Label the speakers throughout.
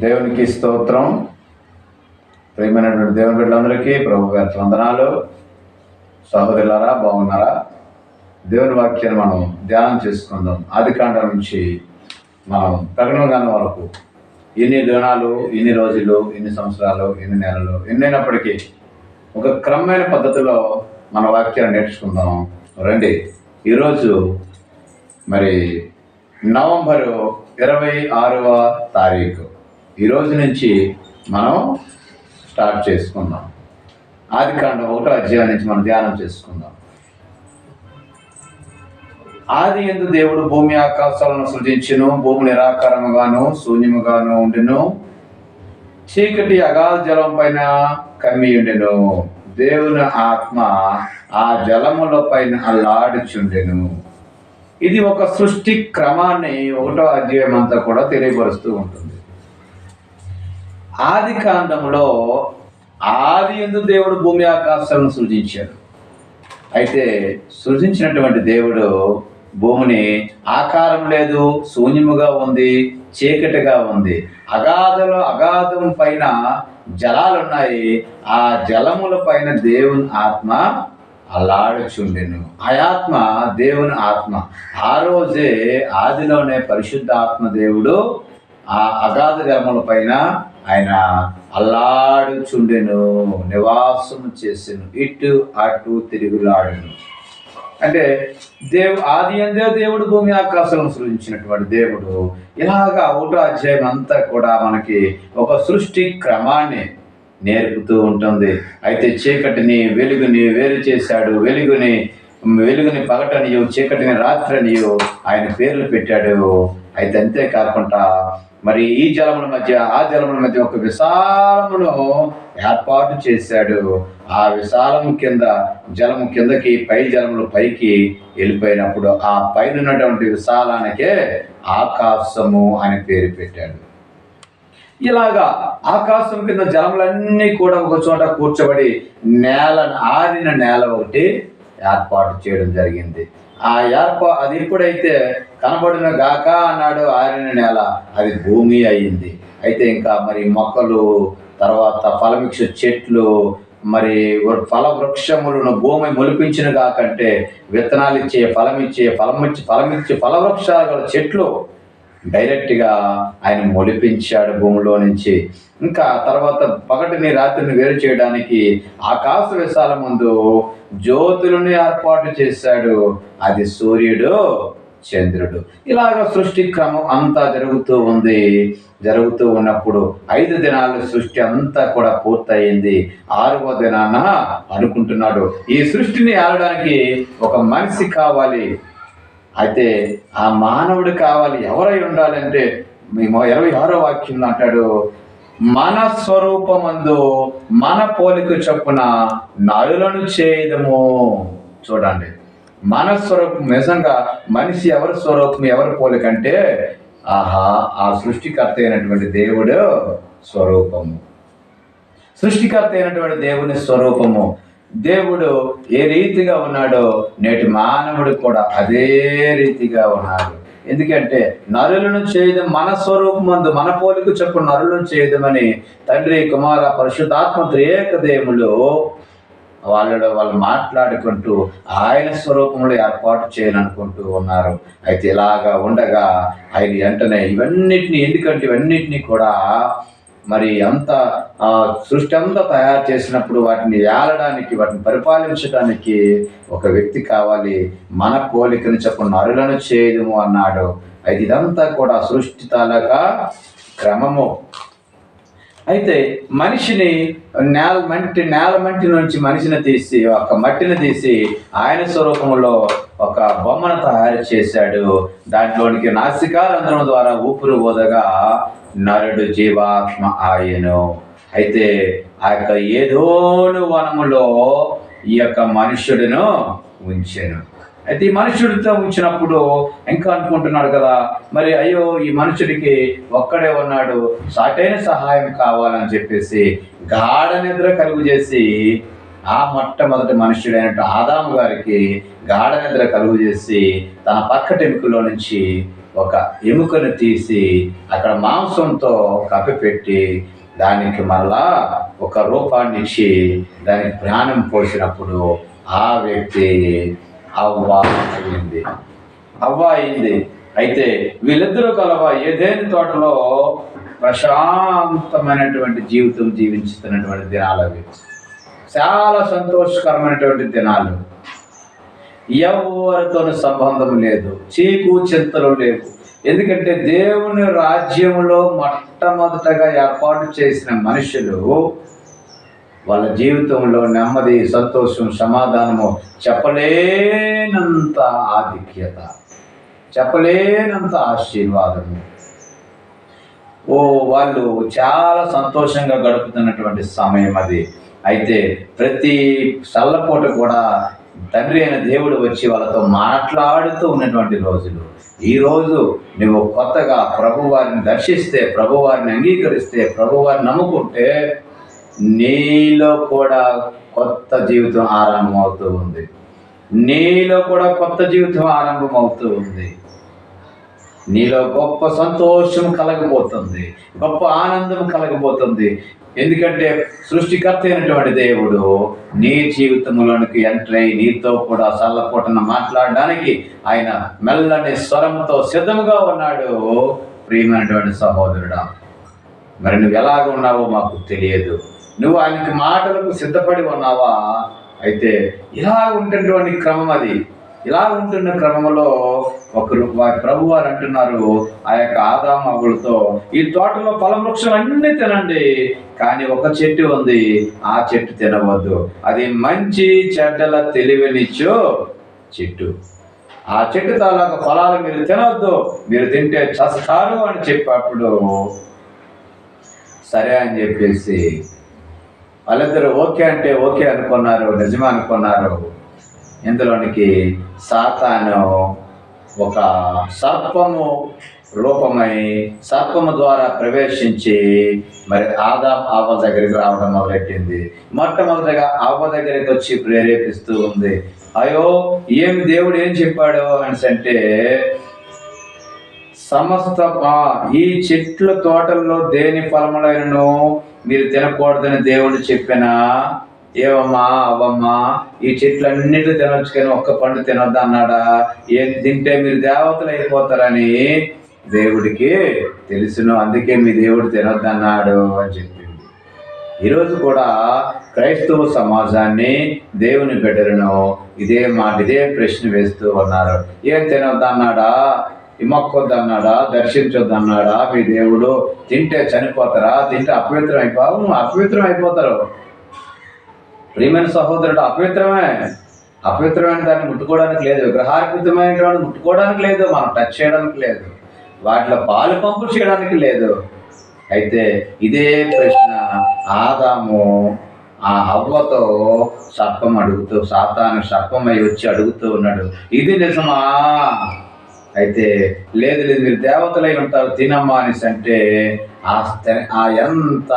Speaker 1: దేవునికి స్తోత్రం. ప్రియమైనటువంటి దేవుని బిడ్డలందరికీ ప్రభు గారి వందనాలు. సహోదరులారా బాగున్నారా? దేవుని వాక్యాన్ని మనం ధ్యానం చేసుకుందాం. ఆది కాండం నుంచి మనం ప్రకటన వరకు ఎన్ని దినాలు ఎన్ని రోజులు ఎన్ని సంవత్సరాలు ఎన్ని నెలలు ఎన్నైనప్పటికీ ఒక క్రమమైన పద్ధతిలో మన వాక్యాన్ని నేర్చుకుందాం. రండి. ఈరోజు మరి నవంబరు ఇరవై ఆరవ తారీఖు. ఈరోజు నుంచి మనం స్టార్ట్ చేసుకుందాం. ఆది కాండం ఒకటో అధ్యాయం నుంచి మనం ధ్యానం చేసుకుందాం. ఆది ఎందు దేవుడు భూమి ఆకాశాలను సృజించును భూమి నిరాకారముగాను శూన్యముగాను ఉండును. చీకటి అగాధ జలం పైన కమ్మి ఉండెను. దేవుని ఆత్మ ఆ జలముల పైన అల్లాడుచుండెను. ఇది ఒక సృష్టి క్రమాన్ని ఒకటో అధ్యాయం అంతా కూడా తెలియపరుస్తూ ఉంటుంది. ఆది కాండంలో ఆది ఎందు దేవుడు భూమి ఆకాశాలను సృజించాడు. అయితే సృజించినటువంటి దేవుడు భూమిని ఆకారం లేదు శూన్యముగా ఉంది చీకటిగా ఉంది. అగాధలో అగాధం పైన జలాలున్నాయి. ఆ జలముల పైన దేవుని ఆత్మ అలాడుచుండెను ఆ ఆత్మ దేవుని ఆత్మ. ఆ రోజే ఆదిలోనే పరిశుద్ధ ఆత్మ దేవుడు ఆ అగాధ జలముల పైన ఆయన అల్లాడుచుండెను నివాసము చేసెను ఇటు అటు తిరుగులాడెను. అంటే దేవు ఆది అందే దేవుడు భూమి ఆకాశాలను సృజించినటువంటి దేవుడు ఇలాగా ఒకటో అధ్యాయం అంతా కూడా మనకి ఒక సృష్టి క్రమాన్ని నేర్పుతూ ఉంటుంది. అయితే చీకటిని వెలుగుని వేరు చేశాడు వెలుగుని వెలుగుని పగటనియు చీకటిని రాత్రనియు ఆయన పేర్లు పెట్టాడు. అయితే అంతేకాకుండా మరి ఈ జలముల మధ్య ఆ జలముల మధ్య ఒక విశాలమును ఏర్పాటు చేశాడు. ఆ విశాలము కింద జలము కిందకి పై జలములు పైకి వెళ్ళిపోయినప్పుడు ఆ పైన ఉన్నటువంటి విశాలానికే ఆకాశము అని పేరు పెట్టాడు. ఇలాగా ఆకాశం కింద జలములన్నీ కూడా ఒక చోట కూర్చోబడి నేల ఆరిన నేల ఒకటి ఏర్పాటు చేయడం జరిగింది. ఆ ఏర్పా అది ఎప్పుడైతే కనబడిన గాక అన్నాడు ఆరిన నేల. అది భూమి అయింది. అయితే ఇంకా మరి మొక్కలు తర్వాత ఫలమిక్ష చెట్లు మరి ఫల వృక్షములను భూమి మొలిపించిన కాకంటే విత్తనాలు ఇచ్చే ఫలం ఫలమిచ్చి ఫలమిచ్చి ఫలవృక్షాలు గల చెట్లు డైరెక్ట్గా ఆయన మొలిపించాడు భూమిలో నుంచి. ఇంకా తర్వాత పగటిని రాత్రిని వేరు చేయడానికి ఆకాశ విశాల ముందు జ్యోతులను ఏర్పాటు చేశాడు. అది సూర్యుడు చంద్రుడు. ఇలాగ సృష్టి క్రమం అంతా జరుగుతూ ఉంది. జరుగుతూ ఉన్నప్పుడు ఐదు దినాలు సృష్టి అంతా కూడా పూర్తయింది. ఆరవ దినాన అనుకుంటున్నాడు. ఈ సృష్టిని ఆడడానికి ఒక మనిషి కావాలి. అయితే ఆ మానవుడు కావాలి. ఎవరై ఉండాలంటే మేము ఇరవై ఆరో వాక్యంలో అంటాడు మన స్వరూపమందు మన పోలిక చొప్పున నరులను చేయదము. చూడండి. మన స్వరూపం నిజంగా మనిషి ఎవరి స్వరూపం ఎవరి పోలిక అంటే ఆహా ఆ సృష్టికర్త అయినటువంటి దేవుడు స్వరూపము. సృష్టికర్త అయినటువంటి దేవుని స్వరూపము. దేవుడు ఏ రీతిగా ఉన్నాడో నేటి మానవుడు కూడా అదే రీతిగా ఉన్నాడు. ఎందుకంటే నరులను చేయడం మన స్వరూపమందు మన పోలిక చెప్పు నరులను చేయదమని తండ్రి కుమార పరిశుద్ధాత్మ త్రియేక దేవుడు వాళ్ళలో వాళ్ళు మాట్లాడుకుంటూ ఆయన స్వరూపంలో ఏర్పాటు చేయాలనుకుంటూ ఉన్నారు. అయితే ఇలాగా ఉండగా ఆయన వెంటనే ఇవన్నిటిని ఎందుకంటే ఇవన్నిటిని కూడా మరి అంత ఆ, సృష్టి అంతా తయారు చేసినప్పుడు వాటిని ఏలడానికి వాటిని పరిపాలించడానికి ఒక వ్యక్తి కావాలి. మన పోలికను చెప్పు నరులను చేయదము అన్నాడు. అయితే ఇదంతా కూడా సృష్టి తాలూకా క్రమము. అయితే మనిషిని నేల మట్టి నేల మట్టి నుంచి మనిషిని తీసి ఒక మట్టిని తీసి ఆయన స్వరూపంలో ఒక బొమ్మను తయారు చేశాడు. దాంట్లోనికి నాసికారంధ్రం ద్వారా ఊపిరి ఊదగా నరుడు జీవాత్మ ఆయను. అయితే ఆ యొక్క ఏదోను వనములో ఈ యొక్క మనుష్యుడును ఉంచెను. అయితే ఈ మనుషుడితో ఉంచినప్పుడు ఇంకా అనుకుంటున్నాడు కదా మరి అయ్యో ఈ మనుషుడికి ఒక్కడే ఉన్నాడు సాటైన సహాయం కావాలని చెప్పేసి గాఢ నిద్ర కలుగు చేసి ఆ మొట్టమొదటి మనుషుడైన ఆదాము గారికి గాఢ నిద్ర కలుగు చేసి తన పక్కటి ఎముకలో నుంచి ఒక ఎముకను తీసి అక్కడ మాంసంతో కప్పిపెట్టి దానికి మళ్ళా ఒక రూపాన్ని ఇచ్చి దానికి ప్రాణం పోసినప్పుడు ఆ వ్యక్తి అవ్వ అయింది. అవ్వ అయింది. అయితే వీళ్ళిద్దరూ కలవ ఏదేని తోటలో ప్రశాంతమైనటువంటి జీవితం జీవించుతున్నటువంటి దినాలు అవి. చాలా సంతోషకరమైనటువంటి దినాలు. ఎవరితోనూ సంబంధం లేదు. చీకు చింతలు లేవు. ఎందుకంటే దేవుని రాజ్యంలో మొట్టమొదటగా ఏర్పాటు చేసిన మనుషులు వాళ్ళ జీవితంలో నెమ్మది సంతోషం సమాధానము చెప్పలేనంత ఆధిక్యత చెప్పలేనంత ఆశీర్వాదము. ఓ వాళ్ళు చాలా సంతోషంగా గడుపుతున్నటువంటి సమయం అది. అయితే ప్రతి చల్లపూట కూడా తండ్రి అయిన దేవుడు వచ్చి వాళ్ళతో మాట్లాడుతూ ఉన్నటువంటి రోజులు. ఈ రోజు నువ్వు కొత్తగా ప్రభువారిని దర్శిస్తే ప్రభువారిని అంగీకరిస్తే ప్రభువారిని నమ్ముకుంటే నీలో కూడా కొత్త జీవితం ఆరంభమవుతూ ఉంది. నీలో కూడా కొత్త జీవితం ఆరంభమవుతూ ఉంది. నీలో గొప్ప సంతోషం కలగబోతుంది. గొప్ప ఆనందం కలగబోతుంది. ఎందుకంటే సృష్టికర్త అయినటువంటి దేవుడు నీ జీవితంలోనికి ఎంటర్ అయి నీతో కూడా చల్లపూటన మాట్లాడడానికి ఆయన మెల్లని స్వరంతో సిద్ధముగా ఉన్నాడు. ప్రియమైనటువంటి సహోదరుడా మరి నువ్వు ఎలాగ ఉన్నావో మాకు తెలియదు. నువ్వు ఆయనకి మాటలకు సిద్ధపడి ఉన్నావా? అయితే ఇలా ఉంటున్నటువంటి క్రమం అది. ఇలా ఉంటున్న క్రమంలో ఒకరు వారి ప్రభు వారు అంటున్నారు ఆ యొక్క ఆదామగులతో ఈ తోటలో ఫలవృక్షాలు అన్నీ తినండి కానీ ఒక చెట్టు ఉంది ఆ చెట్టు తినవద్దు. అది మంచి చెడ్డల తెలివినిచ్చు చెట్టు. ఆ చెట్టు తాలూకా ఫలాలు మీరు తినవద్దు మీరు తింటే చస్తారు అని చెప్పినప్పుడు సరే అని చెప్పేసి వాళ్ళిద్దరు ఓకే అంటే ఓకే అనుకున్నారు నిజమే అనుకున్నారు. ఇందులోనికి సాతాను ఒక సర్పము రూపమై సర్పము ద్వారా ప్రవేశించి మరి ఆదా ఆవ దగ్గరికి రావడం మొదలెట్టింది. మొట్టమొదటిగా ఆవ దగ్గరికి వచ్చి ప్రేరేపిస్తూ ఉంది. అయ్యో ఏమి దేవుడు ఏం చెప్పాడు అనేసి అంటే సమస్త ఈ చెట్ల తోటల్లో దేని ఫలములైనను మీరు తినకూడదని దేవుడు చెప్పినా? ఏవమ్మా అవమ్మా ఈ చెట్లన్నిటి తినొచ్చు కానీ ఒక్క పండు తినొద్దు అన్నాడా? ఏం తింటే మీరు దేవతలు అయిపోతారని దేవుడికి తెలుసును అందుకే మీ దేవుడు తినొద్దు అన్నాడు అని చెప్పింది. ఈరోజు కూడా క్రైస్తవ సమాజాన్ని దేవుని బిడ్డలను ఇదే మాట ఇదే ప్రశ్న వేస్తూ ఉన్నారు. ఏం తినొద్దన్నాడా ఇమ్మక్కొద్దన్నాడా? దర్శించొద్దన్నాడా? మీ దేవుడు తింటే చనిపోతారా? తింటే అపవిత్రం అయిపోవు నువ్వు అపవిత్రం అయిపోతారు ప్రియమైన సహోదరుడు అపవిత్రమే. అపవిత్రమైన దాన్ని ముట్టుకోవడానికి లేదు. విగ్రహార్పితమైనటువంటి ముట్టుకోవడానికి లేదు. మనం టచ్ చేయడానికి లేదు. వాటిలో పాలు పంపు చేయడానికి లేదు. అయితే ఇదే ప్రశ్న ఆదాము ఆ అవ్వతో సర్పం అడుగుతూ సాతాను సర్పమై వచ్చి అడుగుతూ ఉన్నాడు. ఇది నిజమా? అయితే లేదు లేదు మీరు దేవతలై ఉంటారు తినమ్మా అనేసి అంటే ఆ ఎంత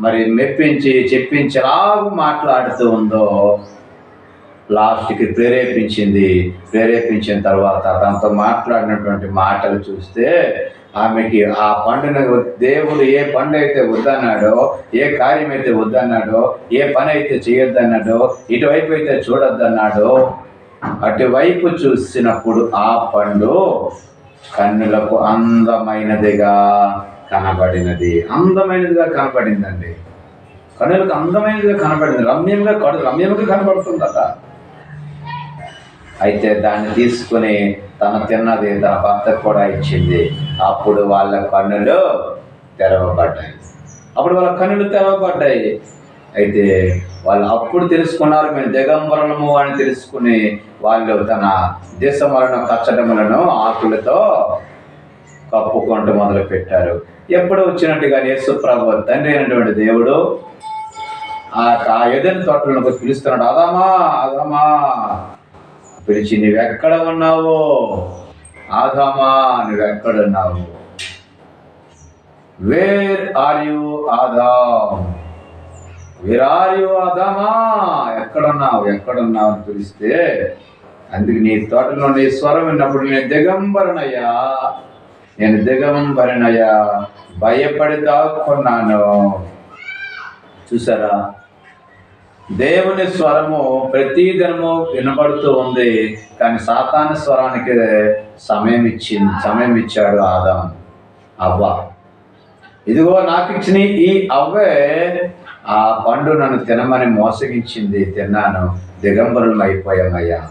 Speaker 1: మరి మెప్పించి చెప్పించలాగు మాట్లాడుతూ ఉందో లాస్ట్కి ప్రేరేపించింది. ప్రేరేపించిన తర్వాత తనతో మాట్లాడినటువంటి మాటలు చూస్తే ఆమెకి ఆ పండుని దేవుడు ఏ పండు అయితే వద్దన్నాడో ఏ కార్యం అయితే వద్దన్నాడో ఏ పని అయితే చేయొద్దన్నాడో ఇటువైపు అయితే చూడొద్దన్నాడో అటువైపు చూసినప్పుడు ఆ పండు కన్నులకు అందమైనదిగా కనబడినది. అందమైనదిగా కనబడిందండి. కన్నులకు అందమైనదిగా కనబడింది. రమ్యంగా కడు రమ్యంగా కనబడుతుందట. అయితే దాన్ని తీసుకుని తన తిన్నది తన భర్తకు కూడా ఇచ్చింది. అప్పుడు వాళ్ళ కన్నులు తెరవబడ్డాయి. అప్పుడు వాళ్ళ కన్నులు తెరవబడ్డాయి. అయితే వాళ్ళు అప్పుడు తెలుసుకున్నారు మేము దిగంబరము అని తెలుసుకుని వాళ్ళు తన దేశములను కచ్చడములను ఆకులతో కప్పుకుంటూ మొదలు పెట్టారు ఎప్పుడు వచ్చినట్టుగా యేసుప్రభు తండ్రి అయినటువంటి దేవుడు ఆ ఎదని తోటలను పిలుస్తున్నాడు ఆదామా ఆదామా పిలిచి నువ్వెక్కడ ఉన్నావు? ఆదామా నువ్వెక్కడున్నావు వేర్ ఆర్ యు ఆదాం విరార్యో అధమా ఎక్కడున్నావు ఎక్కడున్నావు అని పిలిస్తే అందుకు నీ తోటలో నీ స్వరం విన్నప్పుడు నేను దిగంబరనయ్యా. నేను దిగంబరనయ్యా. భయపడి దాక్కున్నాను చూసారా? దేవుని స్వరము ప్రతి దినము వినబడుతూ ఉంది. కానీ సాతాన స్వరానికి సమయం ఇచ్చింది సమయం ఇచ్చాడు ఆదాం అవ్వ. ఇదిగో నాకు ఇచ్చిన ఈ అవ్వే ఆ పండు నన్ను తినమని మోసగించింది తిన్నాను. దిగంబరులం అయిపోయామయ్యా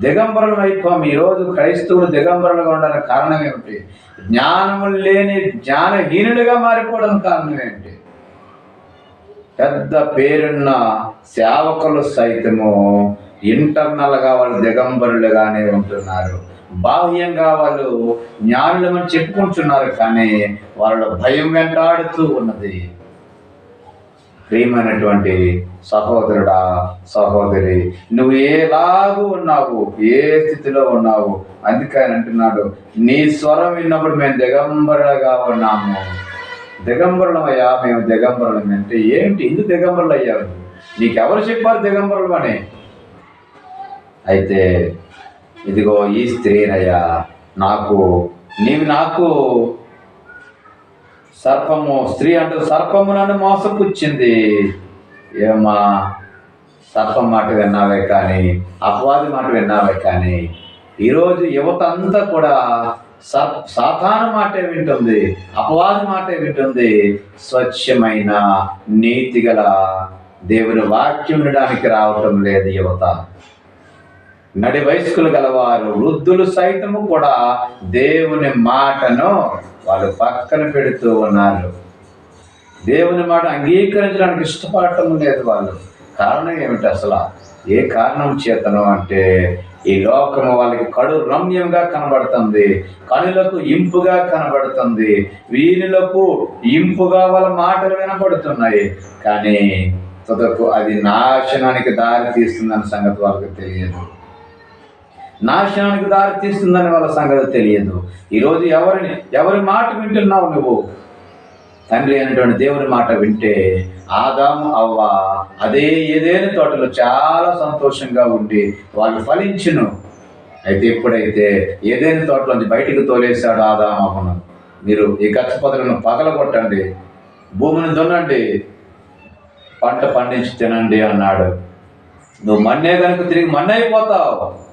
Speaker 1: దిగంబరులం అయిపోయాం. ఈరోజు క్రైస్తవులు దిగంబరులుగా ఉండడానికి కారణం ఏమిటి? జ్ఞానము లేని జ్ఞానహీనులుగా మారిపోవడం కారణం ఏంటి? పెద్ద పేరున్న సేవకులు సైతము ఇంటర్నల్గా వాళ్ళు దిగంబరులుగానే ఉంటున్నారు. బాహ్యంగా వాళ్ళు జ్ఞానులమని చెప్పుకుంటున్నారు కానీ వాళ్ళ భయం వెంటాడుతూ ఉన్నది. ప్రియమైనటువంటి సహోదరుడా సహోదరి నువ్వు ఏలాగూ ఉన్నావు ఏ స్థితిలో ఉన్నావు? అందుకని అంటున్నాడు నీ స్వరం విన్నప్పుడు మేము దిగంబరులుగా ఉన్నాము. దిగంబరులమయ్యా మేము దిగంబరులం అంటే ఏంటి? ఎందుకు దిగంబరులు అయ్యారు నీకెవరు చెప్పారు దిగంబరులు అని అయితే ఇదిగో ఈ స్త్రీనయ్యా నాకు నీవు నాకు సర్పము స్త్రీ అంటూ సర్పము నన్ను మోసపుచ్చింది. ఏమా సర్పం మాట విన్నావే కానీ అపవాది మాట విన్నావే కానీ ఈరోజు యువత అంతా కూడా సర్ సాధారణ మాటే వింటుంది అపవాది మాటే వింటుంది. స్వచ్ఛమైన నీతి గల దేవుని వాక్యం వినడానికి రావటం లేదు యువత. నడి వయస్కులు గలవారు వృద్ధులు సైతము కూడా దేవుని మాటను వాళ్ళు పక్కన పెడుతూ ఉన్నారు. దేవుని మాట అంగీకరించడానికి ఇష్టపడటం లేదు వాళ్ళు. కారణం ఏమిటి అసలు? ఏ కారణం చేతను అంటే ఈ లోకము వాళ్ళకి కడు రమ్యంగా కనబడుతుంది కనులకు ఇంపుగా కనబడుతుంది వీనులకు ఇంపుగా వాళ్ళ మాటలు వినపడుతున్నాయి. కానీ తుదకు అది నాశనానికి దారి తీస్తుందన్న సంగతి వాళ్ళకి తెలియదు. నాశనానికి దారి తీస్తుందని వాళ్ళ సంగతి తెలియదు. ఈరోజు ఎవరిని ఎవరి మాట వింటున్నావు నువ్వు? తండ్రి అయినటువంటి దేవుని మాట వింటే ఆదాము అవ్వ అదే ఏదేని తోటలో చాలా సంతోషంగా ఉండి వాళ్ళు ఫలించును. అయితే ఎప్పుడైతే ఏదైనా తోటలోంచి బయటికి తోలేశాడు ఆదాము అవ్వను. మీరు ఈ గచ్చ పొదలను పగలగొట్టండి. భూమిని దున్నండి. పంట పండించి తినండి అన్నాడు. నువ్వు మన్నే కనుక తిరిగి మన్నైపోతావు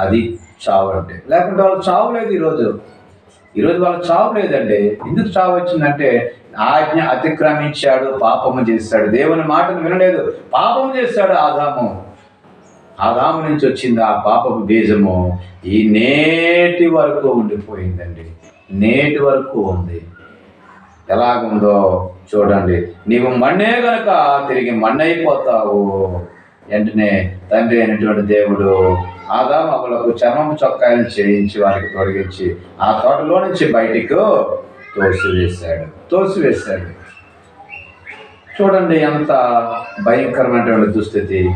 Speaker 1: అది చావు అంటే. లేకుంటే వాళ్ళు చావు లేదు ఈరోజు. ఈరోజు వాళ్ళ చావు లేదండి. ఎందుకు చావు వచ్చిందంటే ఆజ్ఞ అతిక్రమించాడు పాపము చేశాడు దేవుని మాటను వినలేదు. పాపము చేశాడు ఆదాము. ఆదాము నుంచి వచ్చింది ఆ పాపపు బీజము. ఈ నేటి వరకు ఉండిపోయిందండి. నేటి వరకు ఉంది. ఎలాగుందో చూడండి. నీవు మన్నే గనక తిరిగి మన్నైపోతావు. వెంటనే తండ్రి అయినటువంటి దేవుడు ఆదాము అమలకు చర్మం చొక్కాయలు చేయించి వారికి తొలగించి ఆ తోటలో నుంచి బయటికి తోసివేశాడు. తోసివేశాడు. చూడండి ఎంత భయంకరమైనటువంటి దుస్థితి.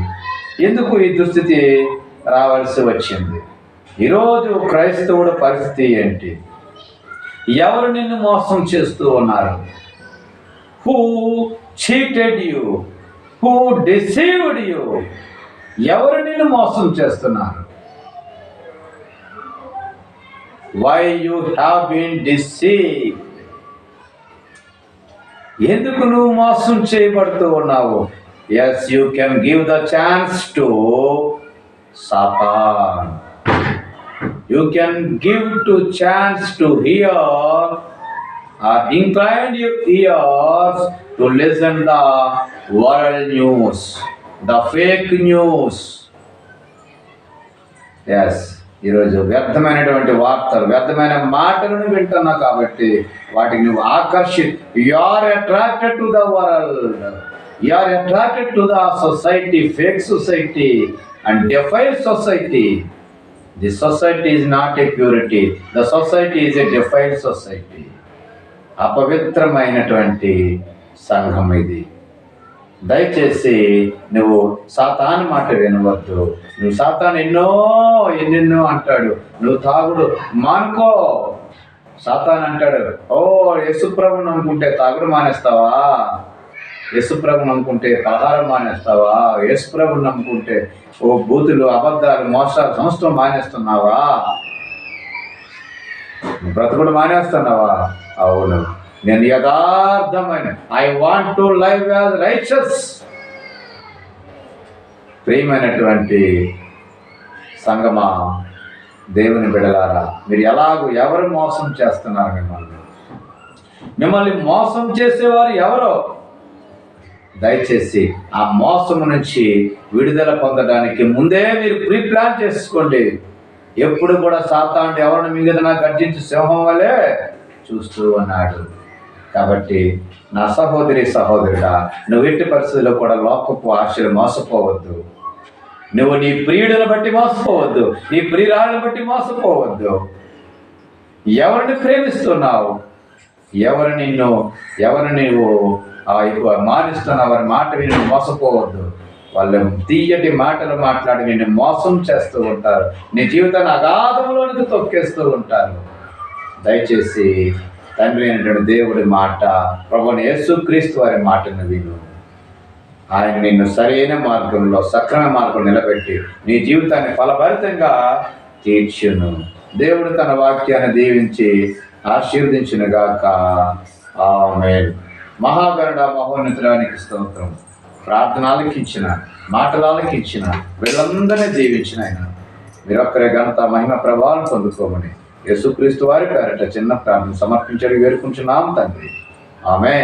Speaker 1: ఎందుకు ఈ దుస్థితి రావాల్సి వచ్చింది? ఈరోజు క్రైస్తవుడు పరిస్థితి ఏంటి? ఎవరు నిన్ను మోసం చేస్తూ ఉన్నారు? Who cheated you who deceived you ఎవరు నిన్ను మోసం చేస్తున్నారు? Why you have been deceive ఎందుకు నువ్వు మోసం చేయబడుతూ ఉన్నావు yes you can give the chance to Satan you can give to chance to hear or incline your ears to listen the world news, the fake news. Yes ఈరోజు వ్యర్థమైనటువంటి వార్తలు వ్యర్థమైన మాటలను వింటున్నావు కాబట్టి వాటికి నువ్వు ఆకర్షి you are attracted to the world you are attracted to the society fake society and defile society the society is not a purity the society is a defile society అపవిత్రమైనటువంటి సంఘం ఇది. దయచేసి నువ్వు సాతాను మాట వినవద్దు. నువ్వు సాతాను ఎన్నో ఎన్నెన్నో అంటాడు. నువ్వు తాగుడు మానుకో. సాతాన్ అంటాడు ఓ యశుప్రభుని అనుకుంటే తాగుడు మానేస్తావా? యశుప్రభుని అనుకుంటే పలహారం మానేస్తావా? యశుప్రభుని నమ్ముకుంటే ఓ బూతులు అబద్ధాలు మోసాలు సంవత్సరం మానేస్తున్నావా? బ్రతుకుడు మానేస్తున్నావా? అవును. నేను యథార్థమైన. I want to live as righteous ప్రియమైనటువంటి సంగమా దేవుని బిడలారా మీరు ఎలాగో ఎవరు మోసం చేస్తున్నారు మిమ్మల్ని? మిమ్మల్ని మోసం చేసేవారు ఎవరో? దయచేసి ఆ మోసం నుంచి విడుదల పొందడానికి ముందే మీరు ప్రీ ప్లాన్ చేసుకోండి. ఎప్పుడు కూడా సాతాండు ఎవరిని మిగతా గర్జించి సింహం వలె చూస్తూ ఉన్నాడు. కాబట్టి నా సహోదరి సహోదరుడా నువ్వు ఎట్టి పరిస్థితుల్లో కూడా లోకపు ఆశలు మోసపోవద్దు. నువ్వు నీ ప్రియుడిని బట్టి మోసపోవద్దు నీ ప్రియురాలను బట్టి మోసపోవద్దు. ఎవరిని ప్రేమిస్తున్నావు? ఎవరు నిన్ను ఎవరు నీవు ఎక్కువ మానిస్తున్నావు వారి మాట విని మోసపోవద్దు. వాళ్ళు తీయటి మాటలు మాట్లాడి నిన్ను మోసం చేస్తూ ఉంటారు. నీ జీవితాన్ని అగాధంలోనికి తొక్కేస్తూ ఉంటారు. దయచేసి తండ్రి అయినటువంటి దేవుడి మాట ప్రభుని యేసుక్రీస్తు వారి మాటను విను. ఆయన నిన్ను సరైన మార్గంలో సక్రమ మార్గం నిలబెట్టి నీ జీవితాన్ని ఫలభరితంగా తీర్చును. దేవుడు తన వాక్యాన్ని దీవించి ఆశీర్వదించునుగాక. ఆమె మహాగరుడ మహోన్నతుడానికి స్తోత్రం. ప్రార్థనలకు ఇచ్చిన మాటలకు ఇచ్చిన వీళ్ళందరినీ దీవించిన ఆయన. మీరొక్కరే ఘనత మహిమ ప్రభావం పొందుకోమని యేసుక్రీస్తు వారి పేరట చిన్న ప్రార్థన సమర్పించడం వేడుకుంటున్నాం తండ్రి. ఆమె